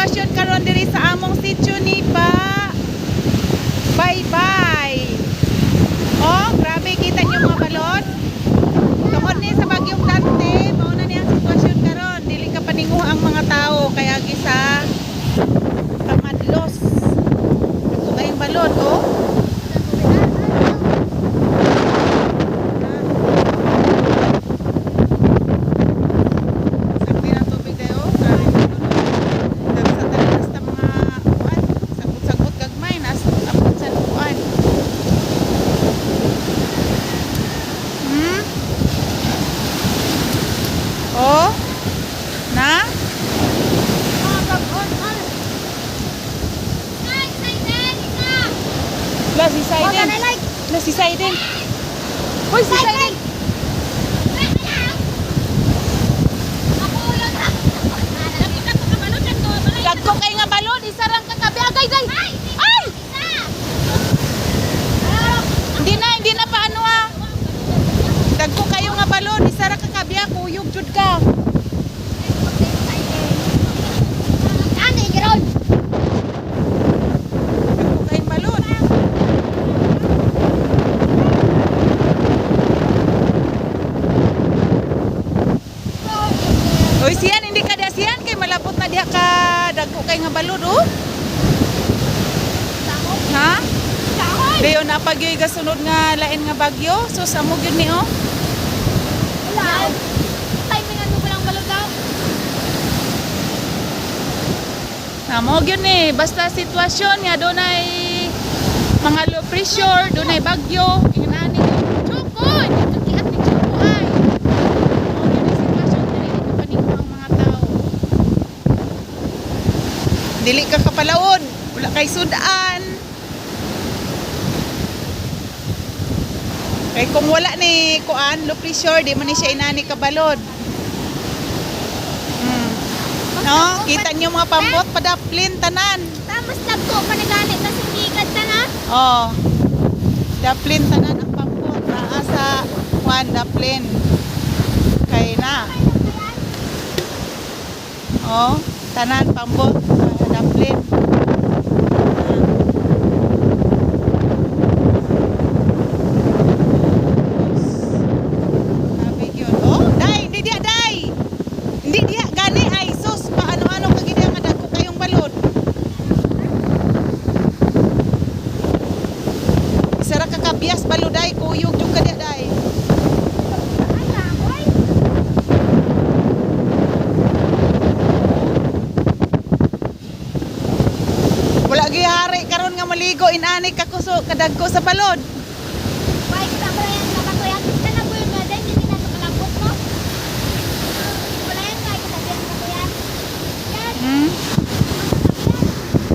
sitwasyon karon diri sa among sitio ni pa. Bye bye. Oh, grabe kita niyo mga balon. Tungod ni sa bagyong Dante, mao na ni ang sitwasyon karon. Dili ka paninguha ang mga tao kaya gisa kamadlos. Ito kayong balon, oh. Sakti ng tubig tayo. Grabe mo nun. Sa talas na mga kuan. Sagot-sagot gagmay. Nas abot sa kuan. Hmm? Oh? Na? La si Saiden. La si Saiden. Hoy, si Saiden. Dagko kay nga balon. Isarang kakabi. Agay, day. Ay! Hindi na, hindi na paano ah. Dagko kayo nga balon. Isara kakabi. Kuyog jud ka. Dagko kayong balon. Hoy, siyan. Hindi ka diya siyan. Kay malabot na diha ka. Dagko kay nga balon, oh. Ha? Dayon na pagyoy gasunod nga lain nga bagyo. So sa mo gyud ni oh. Na mo gyud ni basta sitwasyon nga dunay mga low pressure, dunay bagyo, inani Chokoy, kakiat ni Chokoy. Mo gyud ni sitwasyon dili ka paningo ang mga tao. Dili ka kapalaod, wala kay sudan. Kay kung wala ni kuan, low pressure, di man ni siya inani kabalod. Hmm. No, kita niyo mga pambot, padaplin tanan. Oh. Daplin tanan ang pambot naa sa kuan daplin. Kay na. Oh, tanan pambot ka kabias baluday kuyog jud ka maligo inani ka kuso kadagko sa balod.